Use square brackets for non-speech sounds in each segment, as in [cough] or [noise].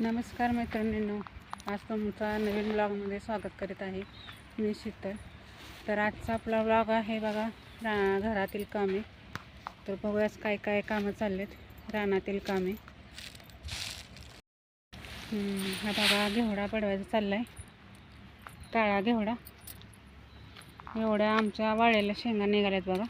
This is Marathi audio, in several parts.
नमस्कार मैत्रिणींनो आज तुमचा नवीन ब्लॉगमध्ये स्वागत करीत आहे मी शीतल. तर आजचा आपला ब्लॉग आहे बघा रा घरातील कामे. तर बघूयाच काय काय कामं चाललेत रानातील कामे. हा बघा घेवडा पडवायचा चालला आहे काळा घेवडा. एवढ्या आमच्या वाळ्याला शेंगा निघाल्यात बघा.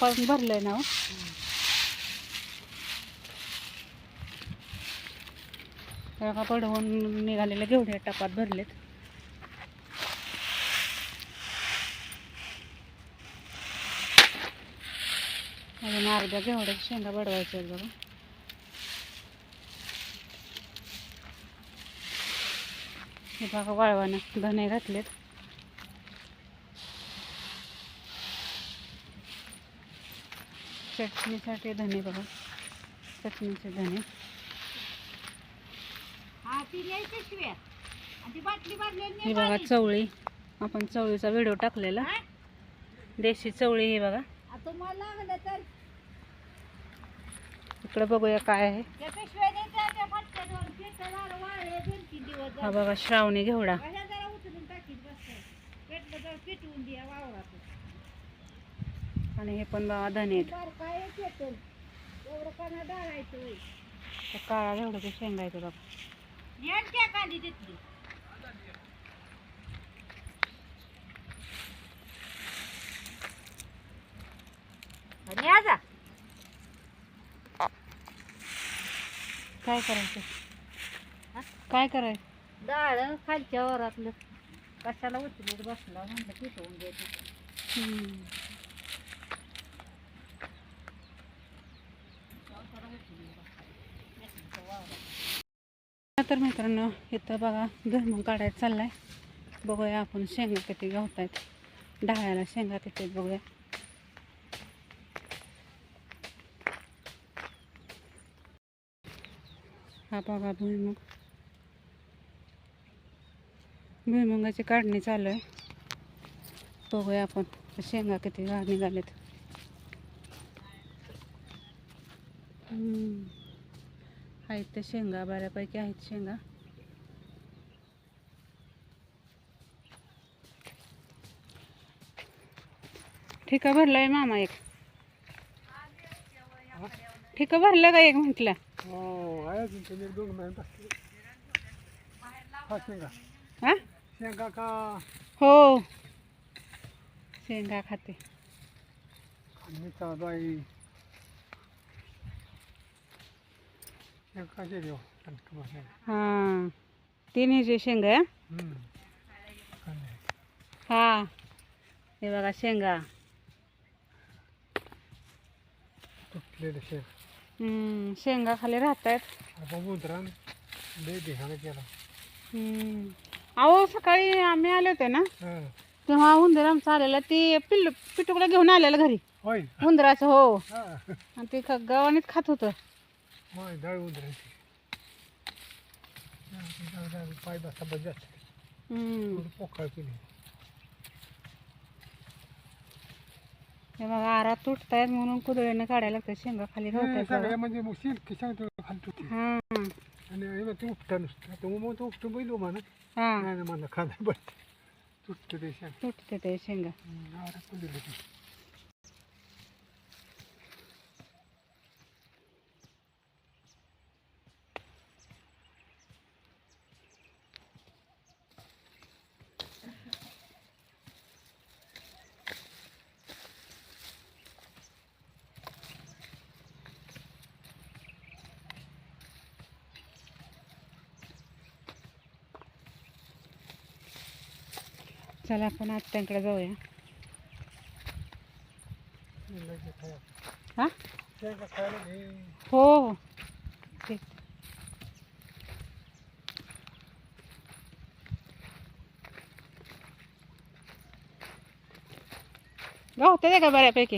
तर भरलं भरलंय ना हो. का पडवून निघालेले घेवड्या टपात भरलेत. अजून अर्ध्या घेवड्या शेंगा बडवायच्या आहेत बघा. हे बघा वाळवानं धने घातलेत. चटणीसाठी धने बघा. चटणीचे धने. हा बघा चवळी. आपण चवळीचा व्हिडिओ टाकलेला. देशी चवळी ही बघा. इकडे बघूया काय आहे. हा. बघा श्रावणी घेवडा. घेवड्याचे शेंगा आहेत बघा. येण त्या कांदी तिथली. आणि आजा काय करायचं? हा? काय करायचं? डाळ खालच्या वरातलं. कशाला उचलून बसला म्हणलं पेटवून द्यायचं तर मित्रांनो इथं बघा धर्म काढायचं चाललाय. बघूया आपण शेंगा किती गवत आहेत डाळ्याला शेंगा किती आहेत बघूया. हा बघा भुईमुग. भुईमुगाची काढणी चालू आहे. बघूया आपण शेंगा किती गा- निघालेत हम्म. आहेत ते शेंगा बऱ्यापैकी आहेत शेंगा. ठिका भरलाय मामा एक. ठिका भरलं का एक म्हटलं? हो हा शेंगा. हा शेंगा का हो. मिचा बाई शेंगा हा. हा बघा शेंगा. शेंग. हम्म, शेंगा खाली राहतात. अहो सकाळी आम्ही आले होते ना? तेव्हा उंदर आमचा आलेला ती पिल्लू पिटुकला घेऊन आलेला घरी. उंदराचं हो. हा. आणि ते गव्हाणीच खात होतं. माय डाळ उतरायची पाय बसा. थोडं पोकळ केली हे बघा आरा तुटतायत म्हणून कुदळीनं काढायला लागतं शेंगा खाली गवतात म्हणजे मग शेंग शेंग खालतो ते हा आणि हे ते उपटा नुसतं आता मग तो उपटून बैलो म्हणा हा नाही मला खाणं पडतं तुटतं ते शेंग तुटते ते शेंगा आरा कुदलं चला आपण आत्यांकडे जाऊया शेंगाचे खायला. हा शेंगा खायला घे हो हो ठीक गावते का बऱ्यापैकी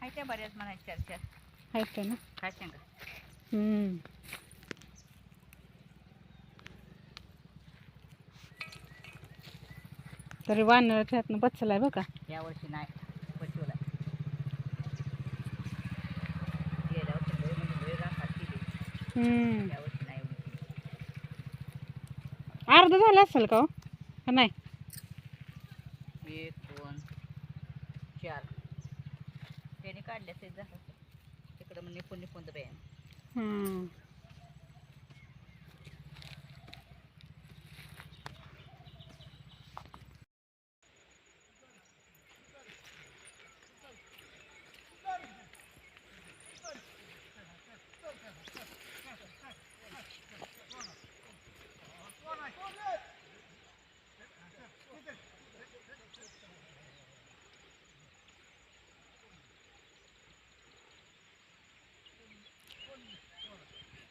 हाय त्या बऱ्याच म्हणायच्या चार चार आहेत ना काय शेंगा तरी वानराच्या हातनं बचलाय बघा. गेल्या वर्षी म्हणजे नाही केली. अर्ध झालं असेल का हो? का नाही? एक दोन चार. त्याने काढल्या ते झालं. तिकडं मग निपून निपून बॅन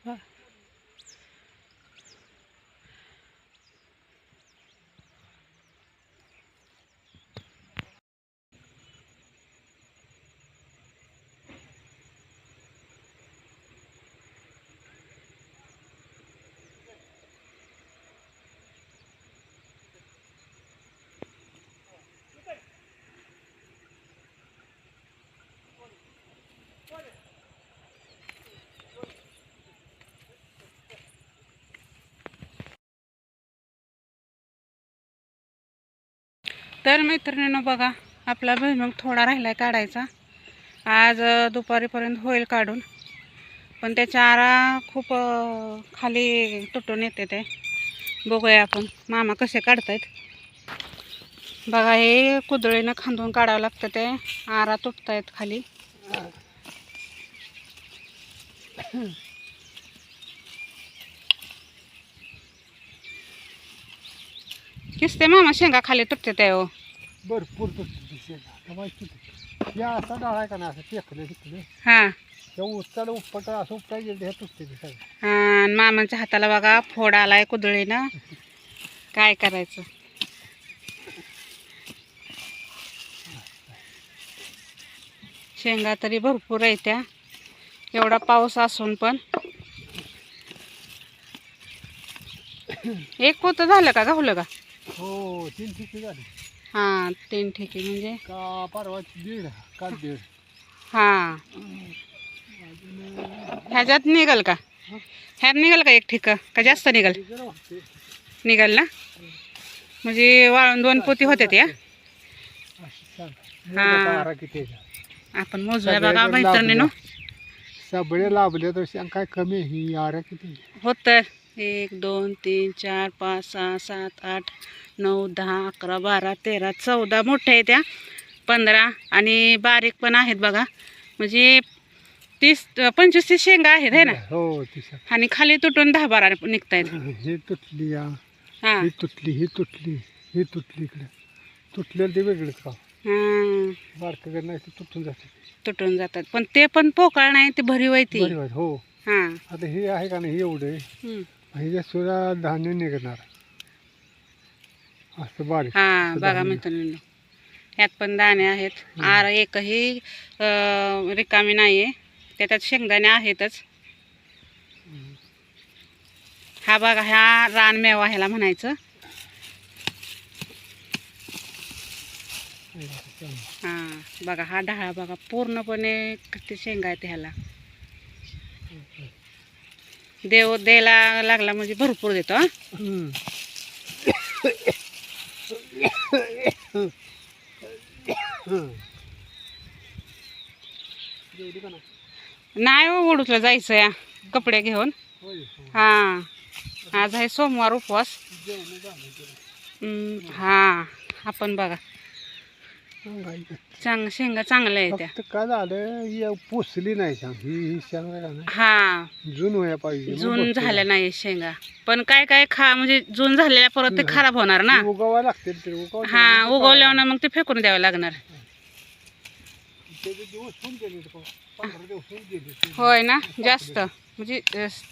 हम्म. तर मैत्रिणीनं बघा आपला भुईमूग थोडा राहिलाय काढायचा. आज दुपारीपर्यंत होईल काढून. पण त्याच्या आरा खूप खाली तुटून येते ते. बघूया आपण मामा कसे काढतायत. बघा हे कुदळीनं खांदून काढावं लागतं ते. आरा तुटतायत खाली. किसते मामा शेंगा खाली तुटते ते हो भरपूर तुटली शेंगा माहिती या असा डाळ आहे का ना असं टेकलं तिकडे हां. त्या उचला उपट असं उपटा गेले हे तुटते ते सगळं. हा, आणि मामांच्या हाताला बघा फोड आलाय कुदळीनं. [laughs] काय करायचं? शेंगा तरी भरपूर आहे त्या. एवढा पाऊस असून पण. एक पोत झालं का गावलं का? हो तीन ठिकी झाली. हा तीन ठिकी म्हणजे? का परवा दीड का दीड. हा. ह्याच्यात निघल का? ह्यात निघल का एक ठिका? का जास्त निघल? निघाल ना? म्हणजे वाळून दोन पोती होते त्या अशी सांग हा. आपण मोजूया सगळे बघा जर मैत्रिणीनं. सगळे लाभले तर काय कमी ही आरा किती आहे? होतं एक दोन तीन चार पाच सहा सात आठ नऊ दहा अकरा बारा तेरा चौदा मोठ्या आहेत त्या. पंधरा आणि बारीक पण आहेत बघा. म्हणजे तीस पंचवीस तीस शेंगा आहेत है ना? हो. आणि खाली तुटून दहा बारा निघत आहेत ही तुटली या हां. ही तुटली ही तुटली ही तुटली इकडे. तुटलेलं ते वेगळंच का? हां. बारकं नाही ते तुटून जाते. तुटून जातात. पण ते पण पोकळ नाही ते भरीव आहे ती. हो. हां. आता हे आहे का नाही हे एवढं आहे. हम्म. ह्याच्या सुद्धा धान्य निघणार. असं बारीक हा बघा धान्य. मित्रांनो ह्यात पण दाणे आहेत. आर एकही अं, रिकामी नाही आहे त्याच्यात शेंगदाणे आहेतच. हा बघा ह्या रानमेवा ह्याला म्हणायचं. हा बघा हा ढाळा बघा पूर्णपणे किती शेंगा आहेत ह्याला. देव द्यायला लागला म्हणजे भरपूर देतो हा नाही? हो उडूतलं जायचं या कपडे घेऊन हो. आज आहे सोमवार उपवास हा आपण बघा. चांग शेंगा चांगल्या आहेत त्या. फक्त काय झालं ही पोचली नाही सांग. ही ही शेंग आहे का नाही? हा. जून व्हायला पाहिजे जून. झाल्या नाही शेंगा. पण काय काय खा म्हणजे जून झालेल्या परत ते खराब होणार ना. ती उगवायला लागते ते हा. उगवल्यावर मग ते फेकून द्यावं लागणार त्याचे दिवस होऊन गेले ते पण. पंधरा दिवस होऊन गेले ते. होय ना? जास्त. म्हणजे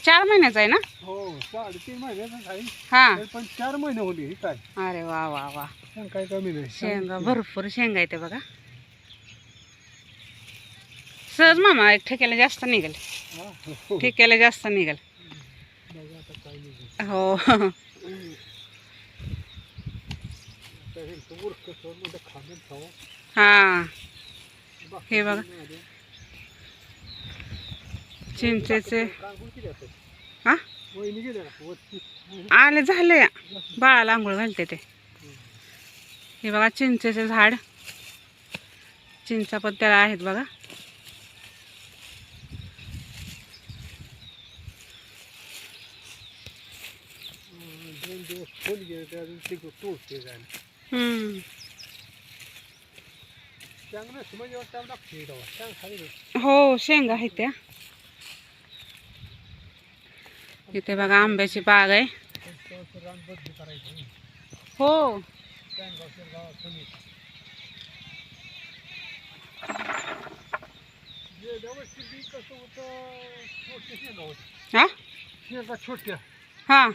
चार महिन्याचा आहे ना? हो साडेतीन महिन्याचं आहे. हा. पण चार महिने होली ही काय? अरे वा वा वा. काय कमी नाही. शेंगा भरपूर शेंगा येते बघा. सहज मामा एक ठेक्याला जास्त निघेल. हा हो ठेक्याला जास्त निघेल. हो. म्हणजे हा. हे बघा. चिंचेचे? हा आले झाले बाळाला आंघोळ घालते ते हे बघा चिंचेचे झाड चिंचा पण त्याला आहेत बघा हम्म. चांगलं म्हणजे टाइम लागते तेव्हा चांग खाली नाही. हो शेंगा आहेत त्या. इथे बघा आंब्याची बाग आहे. हो. हा? छोट्या. हा.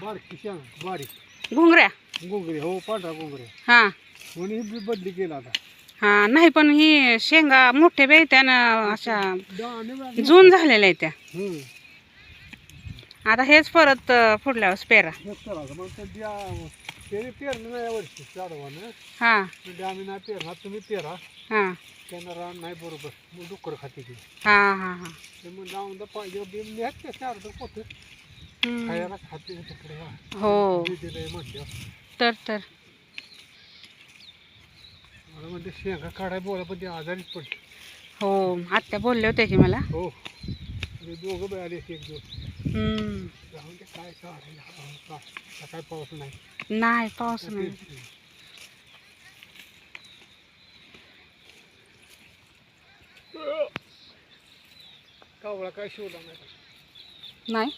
घुंगऱ्या. गोंगरे हो पांढरा गोंगरे हा. म्हणून बदली केला आता. हा नाही पण ही शेंगा मोठ्या बी त्या ना अशा. जून झालेल्या आहेत त्या. आता हेच परत वेळेस पेरा. नाही यावर्षी चाडवानं हा. म्हणजे आम्ही नाही पेरणार तुम्ही पेरा. हा. त्यांना रान नाही बरोबर मग डुक्कर खाते ते. हा हा हा. ते मग पाहिजे ते पोत. खायला खाते तिकडे. हो. दिलंय म्हटलं तर तर. मला म्हणते शेंगा काढाय बोला पण ते आजारीच पडले. हो आत्या बोलले होते की मला. हो. ते दोघं बी आले एक दिवस. हम्म. जाऊन ते काय काढायला का- काय पाऊस नाही. नाही पाऊस नाही. कावळा काय शिवला नाही. नाही.